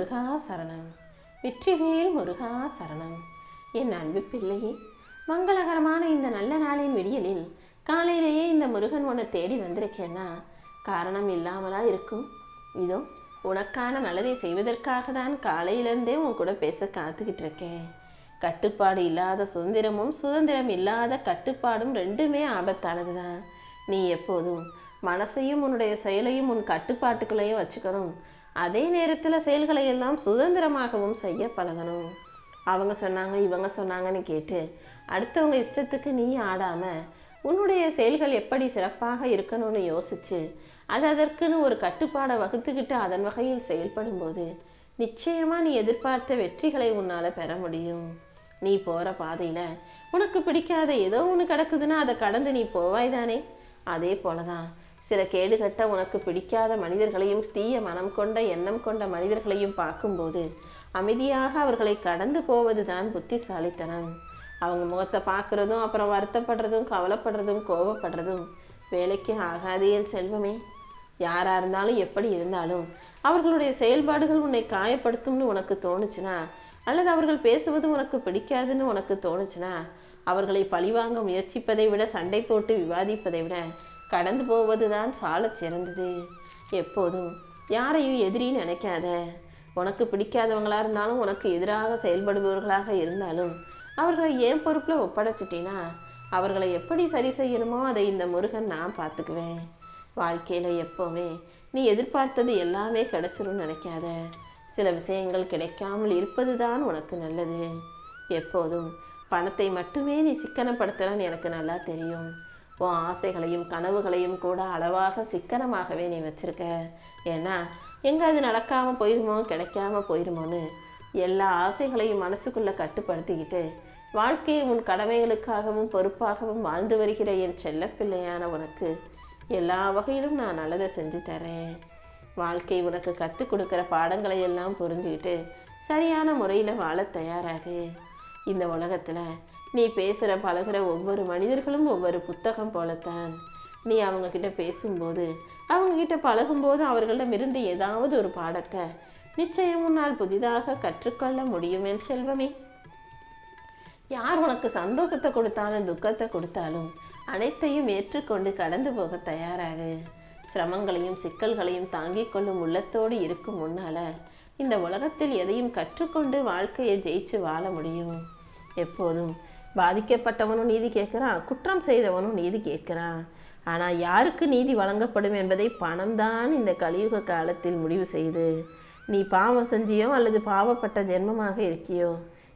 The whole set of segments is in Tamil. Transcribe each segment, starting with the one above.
முருகா சரணம். வெற்றிவேல் முருகா சரணம். என் அன்பு பிள்ளையே மங்களகரமான இந்த நல்ல நாளின் விடியலில் காலையிலேயே இந்த முருகன் உன்னை தேடி வந்திருக்கேன்னா காரணம் இல்லாமலா இருக்கும்? இதோ உனக்கான நல்லதை செய்வதற்காக தான் காலையிலிருந்தே உன் கூட பேச காத்துக்கிட்டு இருக்கேன் கட்டுப்பாடு இல்லாத சுதந்திரமும் சுதந்திரம் இல்லாத கட்டுப்பாடும் ரெண்டுமே ஆபத்தானது தான் நீ எப்போதும் மனசையும் உன்னுடைய செயலையும் உன் கட்டுப்பாட்டுக்குள்ளேயும் வச்சுக்கணும். அதே நேரத்தில் செயல்களை எல்லாம் சுதந்திரமாகவும் செய்ய பழகணும். அவங்க சொன்னாங்க இவங்க சொன்னாங்கன்னு கேட்டு அடுத்தவங்க இஷ்டத்துக்கு நீ ஆடாம உன்னுடைய செயல்கள் எப்படி சிறப்பாக இருக்கணும்னு யோசிச்சு அது அதற்குன்னு ஒரு கட்டுப்பாடை வகுத்துக்கிட்டு அதன் வகையில் செயல்படும் போது நிச்சயமா நீ எதிர்பார்த்த வெற்றிகளை உன்னால பெற முடியும். நீ போற பாதையில உனக்கு பிடிக்காத ஏதோ ஒன்று கிடக்குதுன்னா அதை கடந்து நீ போவாய் தானே அதே போலதான் சில கேடுகட்ட உனக்கு பிடிக்காத மனிதர்களையும் தீய மனம் கொண்ட எண்ணம் கொண்ட மனிதர்களையும் பார்க்கும்போது அமைதியாக அவர்களை கடந்து போவதுதான் புத்திசாலித்தனம். அவங்க முகத்தை பார்க்கறதும் அப்புறம் வருத்தப்படுறதும் கவலைப்படுறதும் கோபப்படுறதும் வேலைக்கு ஆகாது என் செல்வமே. யாரா இருந்தாலும் எப்படி இருந்தாலும் அவர்களுடைய செயல்பாடுகள் உன்னை காயப்படுத்தும்னு உனக்கு தோணுச்சுன்னா அல்லது அவர்கள் பேசுவது உனக்கு பிடிக்காதுன்னு உனக்கு தோணுச்சுன்னா அவர்களை பழிவாங்க முயற்சிப்பதை விட சண்டை போட்டு விவாதிப்பதை விட கடந்து போவதுதான் சால சிறந்தது. எப்போதும் யாரையும் எதிரி நினைக்காத. உனக்கு பிடிக்காதவங்களா இருந்தாலும் உனக்கு எதிராக செயல்படுபவர்களாக இருந்தாலும் அவர்களை ஏன் பொறுப்புல ஒப்படைச்சிட்டினா? அவர்களை எப்படி சரி செய்யணுமோ அதை இந்த முருகன் நான் பார்த்துக்குவேன். வாழ்க்கையில எப்போவுமே நீ எதிர்பார்த்தது எல்லாமே கிடைச்சிரும்னு நினைக்காத. சில விஷயங்கள் கிடைக்காமல் இருப்பதுதான் உனக்கு நல்லது. எப்போதும் பணத்தை மட்டுமே நீ சிக்கனப்படுத்தலன்னு எனக்கு நல்லா தெரியும். உன் ஆசைகளையும் கனவுகளையும் கூட அளவாக சிக்கனமாகவே நீ வச்சிருக்க. ஏன்னா எங்கே அது நடக்காம போயிருமோ கிடைக்காம போயிருமோன்னு எல்லா ஆசைகளையும் மனசுக்குள்ளே கட்டுப்படுத்திக்கிட்டு வாழ்க்கையை உன் கடமைகளுக்காகவும் பொறுப்பாகவும் வாழ்ந்து வருகிற என் செல்லப்பிள்ளையான உனக்கு எல்லா வகையிலும் நான் நல்லதை செஞ்சு தரேன். வாழ்க்கை உனக்கு கற்றுக் கொடுக்குற பாடங்களை எல்லாம் புரிஞ்சுக்கிட்டு சரியான முறையில் வாழ தயாராகு. இந்த உலகத்தில் நீ பேசுகிற பழகுற ஒவ்வொரு மனிதர்களும் ஒவ்வொரு புத்தகம் போலத்தான். நீ அவங்க கிட்ட பேசும்போது அவங்க கிட்ட பழகும்போது அவர்களிடமிருந்து ஏதாவது ஒரு பாடத்தை நிச்சயம் உன்னால் புதிதாக கற்றுக்கொள்ள முடியுமே செல்வமே. யார் உனக்கு சந்தோஷத்தை கொடுத்தாலும் துக்கத்தை கொடுத்தாலும் அனைத்தையும் ஏற்றுக்கொண்டு கடந்து போக தயாராகு. சிரமங்களையும் சிக்கல்களையும் தாங்கிக் கொள்ளும் உள்ளத்தோடு இருக்கும் முன்னால இந்த உலகத்தில் எதையும் கற்றுக்கொண்டு வாழ்க்கையை ஜெயிச்சு வாழ முடியும். எப்போதும். பாதிக்கப்பட்டவனும் நீதி கேட்கிறான் குற்றம் செய்தவனும் நீதி கேட்கிறான். ஆனா யாருக்கு நீதி வழங்கப்படும் என்பதை பணம்தான் இந்த கலியுக காலத்தில் முடிவு செய்து நீ பாவம் செஞ்சியோ அல்லது பாவப்பட்ட ஜென்மமாக இருக்கியோ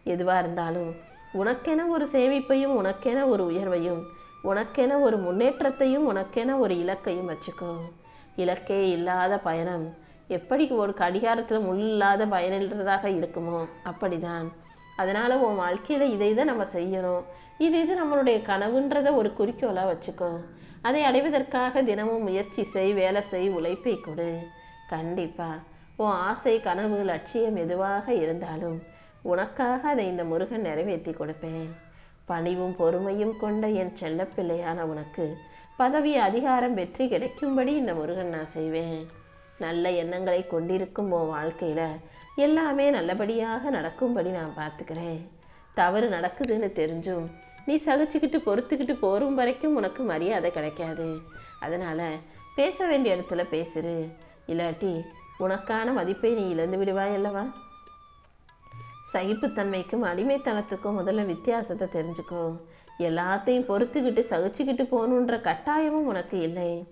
எதுவா இருந்தாலும் உனக்கென ஒரு சேமிப்பையும் உனக்கென ஒரு உயர்வையும் உனக்கென ஒரு முன்னேற்றத்தையும் உனக்கென ஒரு இலக்கையும் வச்சுக்கோ. இலக்கே இல்லாத பயணம் எப்படி ஒரு கடிகாரத்துல முள் இல்லாத பயனில்லாததாக இருக்குமோ அப்படிதான். அதனால் உன் வாழ்க்கையில் இதை இதை நம்ம செய்யணும். இது இது நம்மளுடைய கனவுன்றத ஒரு குறிக்கோளாக வச்சுக்கோ. அதை அடைவதற்காக தினமும் முயற்சி செய் வேலை செய் உழைப்பை கொடு. கண்டிப்பாக உன் ஆசை கனவு லட்சியம் எதுவாக இருந்தாலும் உனக்காக அதை இந்த முருகன் நிறைவேற்றி கொடுப்பேன். பணிவும் பொறுமையும் கொண்ட என் செல்லப்பிள்ளையான உனக்கு பதவி அதிகாரம் வெற்றி கிடைக்கும்படி இந்த முருகன் நான் செய்வேன். நல்ல எண்ணங்களை கொண்டிருக்கும் உன் வாழ்க்கையில் எல்லாமே நல்லபடியாக நடக்கும்படி நான் பார்த்துக்கிறேன். தவறு நடக்குதுன்னு தெரிஞ்சும் நீ சகிச்சுக்கிட்டு பொறுத்துக்கிட்டு போகும் வரைக்கும் உனக்கு மரியாதை கிடைக்காது. அதனால் பேச வேண்டிய இடத்துல பேசுரு. இல்லாட்டி உனக்கான மதிப்பை நீ இழந்து விடுவாய் அல்லவா? சகிப்புத்தன்மைக்கும் அடிமைத்தனத்துக்கும் முதல்ல வித்தியாசத்தை தெரிஞ்சுக்கோ. எல்லாத்தையும் பொறுத்துக்கிட்டு சகிச்சுக்கிட்டு போகணுன்ற கட்டாயமும் உனக்கு இல்லை.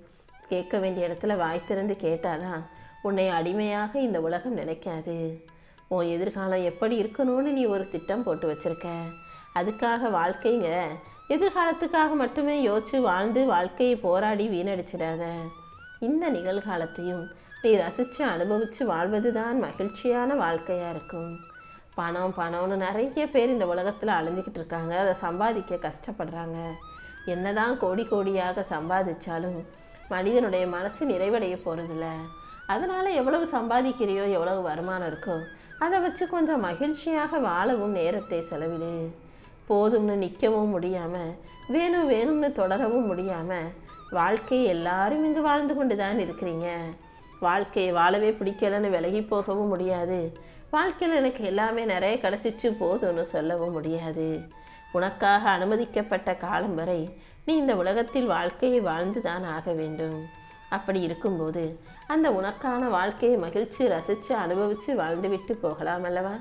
கேட்க வேண்டிய இடத்துல வாய் திறந்து கேட்டாதான் உன்னை அடிமையாக இந்த உலகம் நினைக்காது. உன் எதிர்காலம் எப்படி இருக்கணும்னு நீ ஒரு திட்டம் போட்டு வச்சிருக்க. அதுக்காக வாழ்க்கைங்க எதிர்காலத்துக்காக மட்டுமே யோசிச்சு வாழ்ந்து வாழ்க்கையை போராடி வீணடிச்சிடாத. இந்த நிகழ்காலத்தையும் நீ ரசித்து அனுபவித்து வாழ்வது வாழ்வதுதான் மகிழ்ச்சியான வாழ்க்கையாக இருக்கும். பணம் பணம்னு நிறைய பேர் இந்த உலகத்தில் அழிஞ்சிக்கிட்டு இருக்காங்க. அதை சம்பாதிக்க கஷ்டப்படுறாங்க. என்னதான் கோடி கோடியாக சம்பாதிச்சாலும் மனிதனுடைய மனசு நிறைவடைய போறதில்ல. அதனால் எவ்வளவு சம்பாதிக்கிறியோ எவ்வளவு வருமானம் இருக்கோ அதை வச்சு கொஞ்சம் மகிழ்ச்சியாக வாழவும் நேரத்தை செலவிடு. போதும்னு நிற்கவும் முடியாமல் வேணும் வேணும்னு தொடரவும் முடியாமல் வாழ்க்கை எல்லாரும் இங்கு வாழ்ந்து கொண்டு தான் இருக்கிறீங்க. வாழ்க்கையை வாழவே பிடிக்கலன்னு விலகி போகவும் முடியாது. வாழ்க்கையில் எனக்கு எல்லாமே நிறைய கிடச்சிச்சு போதும்னு சொல்லவும் முடியாது. உனக்காக அனுமதிக்கப்பட்ட காலம் வரை நீ இந்த உலகத்தில் வாழ்க்கையை வாழ்ந்து தான் ஆக வேண்டும். அப்படி இருக்கும்போது அந்த உனக்கான வாழ்க்கையை மகிழ்ச்சி ரசித்து அனுபவித்து வாழ்ந்துவிட்டு போகலாம் அல்லவா?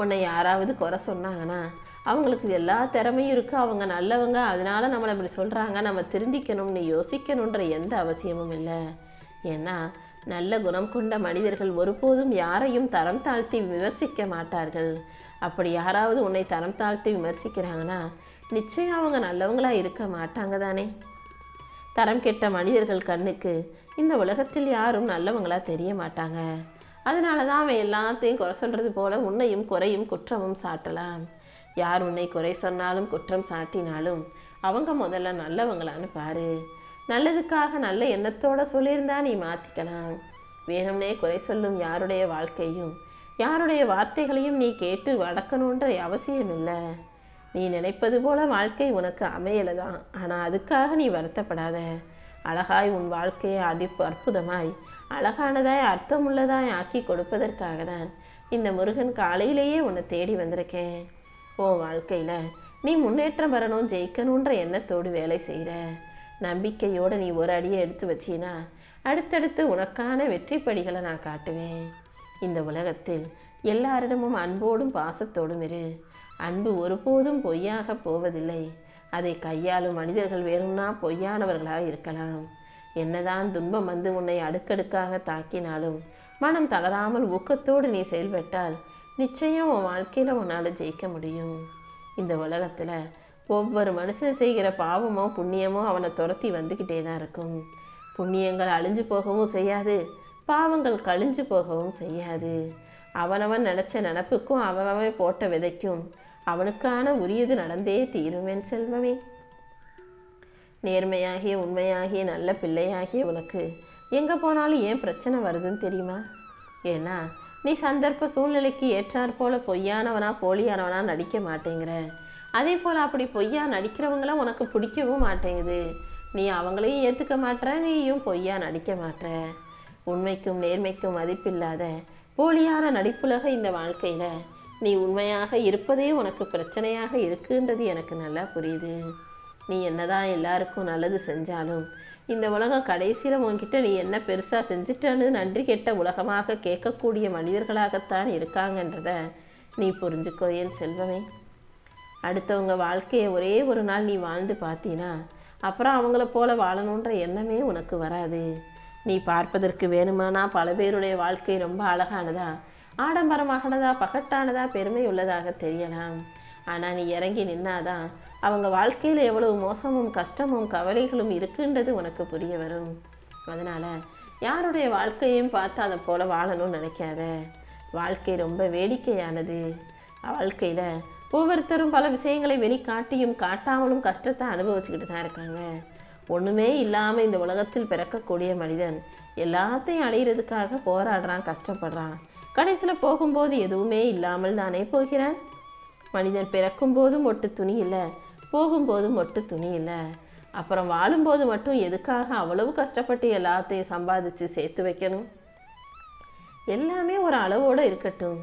உன்னை யாராவது குறை சொன்னாங்கன்னா அவங்களுக்கு எல்லா திறமையும் இருக்குது அவங்க நல்லவங்க. அதனால நம்மளை இப்படி சொல்கிறாங்க நம்ம திருந்திக்கணும்னு யோசிக்கணுன்ற எந்த அவசியமும் இல்லை. ஏன்னா நல்ல குணம் கொண்ட மனிதர்கள் ஒருபோதும் யாரையும் தரம் தாழ்த்தி விமர்சிக்க மாட்டார்கள். அப்படி யாராவது உன்னை தரம் தாழ்த்தி விமர்சிக்கிறாங்கன்னா நிச்சயம் அவங்க நல்லவங்களா இருக்க மாட்டாங்க தானே? தரம் கெட்ட மனிதர்கள் கண்ணுக்கு இந்த உலகத்தில் யாரும் நல்லவங்களா தெரிய மாட்டாங்க. அதனால தான் அவன் எல்லாத்தையும் குறை சொல்கிறது போல உன்னையும் குறையும் குற்றமும் சாட்டலாம். யார் உன்னை குறை சொன்னாலும் குற்றம் சாட்டினாலும் அவங்க முதல்ல நல்லவங்களான்னு பாரு. நல்லதுக்காக நல்ல எண்ணத்தோட சொல்லியிருந்தா நீ மாற்றிக்கலாம் வேணும்னே குறை சொல்லும் யாருடைய வாழ்க்கையும் யாருடைய வார்த்தைகளையும் நீ கேட்டு வளர்க்கணுன்ற அவசியம் இல்லை. நீ நினைப்பது போல வாழ்க்கை உனக்கு அமையலை தான் ஆனால் அதுக்காக நீ வருத்தப்படாத. அழகாய் உன் வாழ்க்கையை அடிப்பு அற்புதமாய் அழகானதாய் அர்த்தமுள்ளதாய் ஆக்கி கொடுப்பதற்காக தான் இந்த முருகன் காலையிலேயே உன்னை தேடி வந்திருக்கேன். உன் வாழ்க்கையில் நீ முன்னேற்றம் வரணும் ஜெயிக்கணுன்ற எண்ணத்தோடு வேலை செய்கிற நம்பிக்கையோடு நீ ஒரு அடியை எடுத்து வச்சினா அடுத்தடுத்து உனக்கான வெற்றி படிகளை நான் காட்டுவேன். இந்த உலகத்தில் எல்லாரிடமும் அன்போடும் பாசத்தோடும் இரு. அன்பு ஒருபோதும் பொய்யாக போவதில்லை. அதை கையாளும் மனிதர்கள் வேணும்னா பொய்யானவர்களாக இருக்கலாம். என்னதான் துன்பம் வந்து உன்னை அடுக்கடுக்காக தாக்கினாலும் மனம் தளராமல் ஊக்கத்தோடு நீ செயல்பட்டால் நிச்சயம் உன் வாழ்க்கையில் உன்னால் ஜெயிக்க முடியும். இந்த உலகத்தில் ஒவ்வொரு மனுஷன் செய்கிற பாவமோ புண்ணியமோ அவனை துரத்தி வந்துக்கிட்டே தான் இருக்கும். புண்ணியங்கள் அழிஞ்சு போகவும் செய்யாது பாவங்கள் கழிஞ்சு போகவும் செய்யாது. அவனவன் நினச்ச நினப்புக்கும் அவனவன் போட்ட விதைக்கும் அவனுக்கான உரியது நடந்தே தீருவேன் செல்வமே. நேர்மையாகிய உண்மையாகிய நல்ல பிள்ளையாகிய உனக்கு எங்கே போனாலும் ஏன் பிரச்சனை வருதுன்னு தெரியுமா? ஏன்னா நீ சந்தர்ப்ப சூழ்நிலைக்கு ஏற்றாற் போல பொய்யானவனா போலியானவனா நடிக்க மாட்டேங்கிற. அதே போல் அப்படி பொய்யா நடிக்கிறவங்கள உனக்கு பிடிக்கவும் மாட்டேங்குது. நீ அவங்களையும் ஏற்றுக்க மாட்ற நீயும் பொய்யா நடிக்க மாட்ற. உண்மைக்கும் நேர்மைக்கும் மதிப்பில்லாத போலியான நடிப்புலக இந்த வாழ்க்கையில் நீ உண்மையாக இருப்பதே உனக்கு பிரச்சனையாக இருக்குன்றது எனக்கு நல்லா புரியுது. நீ என்னதான் எல்லாருக்கும் நல்லது செஞ்சாலும் இந்த உலகம் கடைசியில் உன்கிட்ட நீ என்ன பெருசாக செஞ்சிட்டன்னு நன்றி கெட்ட உலகமாக கேட்கக்கூடிய மனிதர்களாகத்தான் இருக்காங்கன்றத நீ புரிஞ்சுக்கோ என் செல்வமே? அடுத்தவங்க வாழ்க்கையை ஒரே ஒரு நாள் நீ வாழ்ந்து பார்த்தீனா அப்புறம் அவங்கள போல வாழணுன்ற எண்ணமே உனக்கு வராது. நீ பார்ப்பதற்கு வேணுமானா பல பேருடைய வாழ்க்கை ரொம்ப அழகானதா ஆடம்பரமானதா பகட்டானதா பெருமை உள்ளதாக தெரியலாம். ஆனால் நீ இறங்கி நின்னாதான் அவங்க வாழ்க்கையில் எவ்வளவு மோசமும் கஷ்டமும் கவலைகளும் இருக்குன்றது உனக்கு புரிய வரும். அதனால் யாருடைய வாழ்க்கையும் பார்த்து அதை போல் வாழணும்னு நினைக்காத. வாழ்க்கை ரொம்ப வேடிக்கையானது. வாழ்க்கையில் ஒவ்வொருத்தரும் பல விஷயங்களை வெளிக்காட்டியும் காட்டாமலும் கஷ்டத்தை அனுபவிச்சுக்கிட்டு தான் இருக்காங்க. ஒன்றுமே இல்லாமல் இந்த உலகத்தில் பிறக்கக்கூடிய மனிதன் எல்லாத்தையும் அடையிறதுக்காக போராடுறான் கஷ்டப்படுறான். கடைசியில் போகும்போது எதுவுமே இல்லாமல் தானே போகிறான் மனிதன் பிறக்கும் போதும் ஒட்டு துணி இல்லை போகும்போதும் ஒட்டு துணி இல்லை. அப்புறம் வாழும்போது மட்டும் எதுக்காக அவ்வளவு கஷ்டப்பட்டு எல்லாத்தையும் சம்பாதிச்சு சேர்த்து வைக்கணும்? எல்லாமே ஒரு அளவோடு இருக்கட்டும்.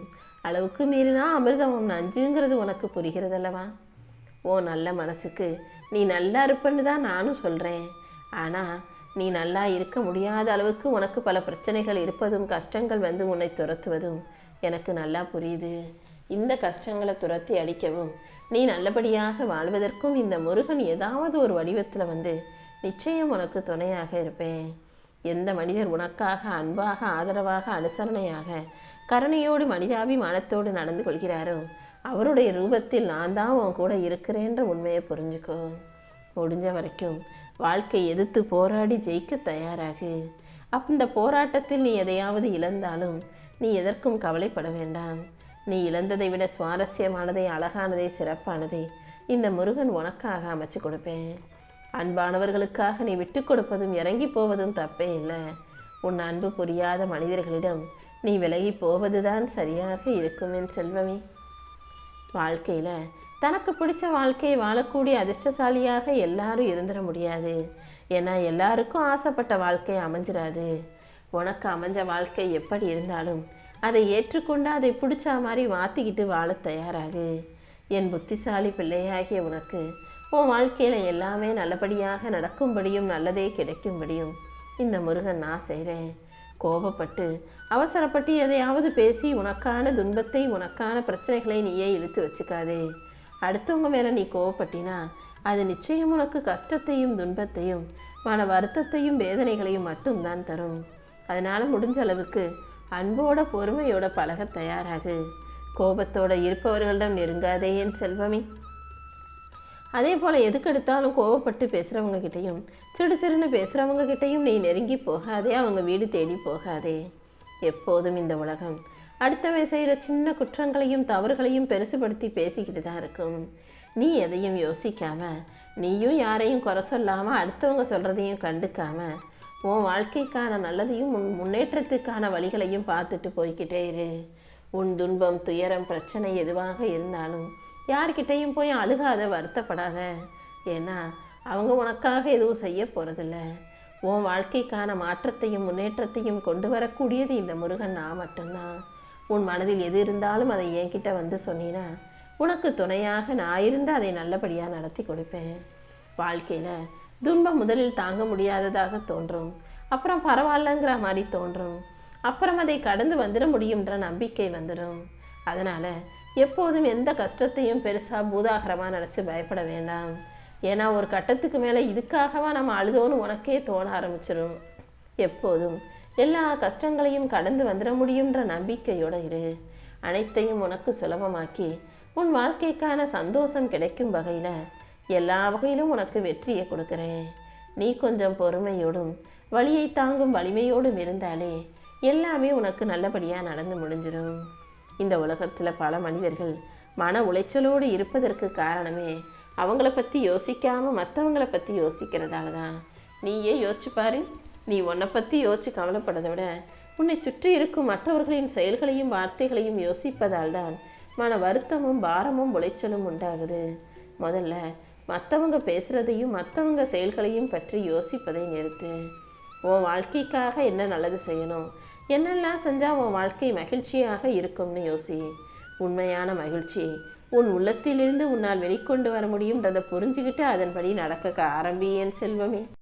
அளவுக்கு மீறினா அமிர்தம் நஞ்சுங்கிறது உனக்கு புரிகிறதல்லவா ஓ நல்ல மனசுக்கு. நீ நல்லா இருப்பன்னு தான் நானும் சொல்கிறேன் ஆனால் நீ நல்லா இருக்க முடியாத அளவுக்கு உனக்கு பல பிரச்சனைகள் இருப்பதும் கஷ்டங்கள் வந்து உன்னை துரத்துவதும். எனக்கு நல்லா புரியுது. இந்த கஷ்டங்களை துரத்தி அடிக்கவும். நீ நல்லபடியாக வாழ்வதற்கும் இந்த முருகன் ஏதாவது ஒரு வடிவத்தில் வந்து நிச்சயம் உனக்கு துணையாக இருப்பேன். எந்த மனிதர் உனக்காக அன்பாக ஆதரவாக அனுசரணையாக கருணையோடு மனிதாபிமானத்தோடு நடந்து கொள்கிறாரோ அவருடைய ரூபத்தில் நான் தான் உன் கூட இருக்கிறேன்ற உண்மையை புரிஞ்சுக்கோ. முடிஞ்ச வரைக்கும் வாழ்க்கை எதிர்த்து போராடி ஜெயிக்க தயாராகு. அந்த போராட்டத்தில் நீ எதையாவது இழந்தாலும் நீ எதற்கும் கவலைப்பட வேண்டாம். நீ இழந்ததை விட சுவாரஸ்யமானதை அழகானதை சிறப்பானதை இந்த முருகன் உனக்காக அமைச்சு கொடுப்பேன். அன்பானவர்களுக்காக நீ விட்டு கொடுப்பதும் இறங்கி போவதும் தப்பே இல்லை. உன் அன்பு புரியாத மனிதர்களிடம் நீ விலகி போவதுதான் சரியாக இருக்கும் என் செல்வமே. வாழ்க்கையில் தனக்கு பிடிச்ச வாழ்க்கையை வாழக்கூடிய அதிர்ஷ்டசாலியாக எல்லாரும் இருந்துட முடியாது. ஏன்னா எல்லாருக்கும் ஆசைப்பட்ட வாழ்க்கை அமைஞ்சிடாது உனக்கு அமைஞ்ச வாழ்க்கை எப்படி இருந்தாலும் அதை ஏற்றுக்கொண்டு அதை பிடிச்ச மாதிரி மாற்றிக்கிட்டு வாழ தயாராகு. என் புத்திசாலி பிள்ளையாகிய உனக்கு உன் வாழ்க்கையில் எல்லாமே நல்லபடியாக நடக்கும்படியும் நல்லதே கிடைக்கும்படியும் இந்த முருகன் நான் செய்கிறேன் கோபப்பட்டு அவசரப்பட்டு எதையாவது பேசி உனக்கான துன்பத்தை உனக்கான பிரச்சனைகளை நீயே இழுத்து வச்சுக்காதே. அடுத்தவங்க மேலே நீ கோவப்பட்டினா அது நிச்சயம் உனக்கு கஷ்டத்தையும் துன்பத்தையும் மன வருத்தத்தையும் வேதனைகளையும் மட்டும்தான் தரும். அதனால் முடிஞ்ச அளவுக்கு அன்போட பொறுமையோட பழக தயாராகு. கோபத்தோட இருப்பவர்களிடம் நெருங்காதே என் செல்வமே. அதே போல் எதுக்கெடுத்தாலும் கோவப்பட்டு பேசுகிறவங்க கிட்டேயும் சிறு சிறுன்னு பேசுகிறவங்க கிட்டேயும் நீ நெருங்கி போகாதே அவங்க வீடு தேடி போகாதே. எப்போதும் இந்த உலகம் அடுத்தவன் செய்கிற சின்ன குற்றங்களையும் தவறுகளையும் பெருசுபடுத்தி பேசிக்கிட்டு தான் இருக்கும். நீ எதையும் யோசிக்காம நீயும் யாரையும் குறை சொல்லாமல் அடுத்தவங்க சொல்கிறதையும் கண்டுக்காம உன் வாழ்க்கைக்கான நல்லதையும் உன் முன்னேற்றத்துக்கான வழிகளையும் பார்த்துட்டு போய்கிட்டே இரு. உன் துன்பம் துயரம் பிரச்சனை எதுவாக இருந்தாலும் யார்கிட்டையும் போய் அழுகாத வருத்தப்படாத. ஏன்னா அவங்க உனக்காக எதுவும் செய்ய போகிறதில்ல உன் வாழ்க்கைக்கான மாற்றத்தையும் முன்னேற்றத்தையும் கொண்டு வரக்கூடியது இந்த முருகன் நான் மட்டும்தான். உன் மனதில் எது இருந்தாலும் அதை என்கிட்ட வந்து சொன்னீன்னா உனக்கு துணையாக நான் இருந்து அதை நல்லபடியாக நடத்தி கொடுப்பேன். வாழ்க்கையில் துன்பம் முதலில் தாங்க முடியாததாக தோன்றும். அப்புறம் பரவாயில்லங்கிற மாதிரி தோன்றும். அப்புறம் அதை கடந்து வந்துட முடியுன்ற நம்பிக்கை வந்துடும். அதனால் எப்போதும் எந்த கஷ்டத்தையும் பெருசாக பூதாகரமாக நினச்சி பயப்பட வேண்டாம். ஏன்னா ஒரு கட்டத்துக்கு மேலே இதுக்காகவா நம்ம அழுதோன்னு உனக்கே தோண ஆரம்பிச்சிடும் எப்போதும் எல்லா கஷ்டங்களையும் கடந்து வந்துட முடியுன்ற நம்பிக்கையோட இரு. அனைத்தையும் உனக்கு சுலபமாக்கி உன் வாழ்க்கைக்கான சந்தோஷம் கிடைக்கும் வகையில் எல்லா வகையிலும் உனக்கு வெற்றியை கொடுக்குறேன். நீ கொஞ்சம் பொறுமையோடும் வழியை தாங்கும் வலிமையோடும் இருந்தாலே எல்லாமே உனக்கு நல்லபடியாக நடந்து முடிஞ்சிடும் இந்த உலகத்தில் பல மனிதர்கள் மன உளைச்சலோடு இருப்பதற்கு காரணமே அவங்கள பற்றி யோசிக்காமல் மற்றவங்கள பற்றி யோசிக்கிறதால தான் நீயே யோசிச்சு பாரு. நீ உன்னை பற்றி யோசிச்சு கவலைப்படதை விட உன்னை சுற்றி இருக்கும் மற்றவர்களின் செயல்களையும் வார்த்தைகளையும் யோசிப்பதால் தான் மன வருத்தமும் பாரமும் உளைச்சலும் உண்டாகுது. முதல்ல மற்றவங்க பேசுகிறதையும் மற்றவங்க செயல்களையும் பற்றி யோசிப்பதை நிறுத்து. உன் வாழ்க்கைக்காக என்ன நல்லது செய்யணும்? என்னெல்லாம் செஞ்சால் உன் வாழ்க்கை மகிழ்ச்சியாக இருக்கும்னு யோசி. உண்மையான மகிழ்ச்சி உன் உள்ளத்திலிருந்து உன்னால் வெளிக்கொண்டு வர முடியும்ன்றதை புரிஞ்சுக்கிட்டு அதன்படி நடக்க ஆரம்பியேன் செல்வமே.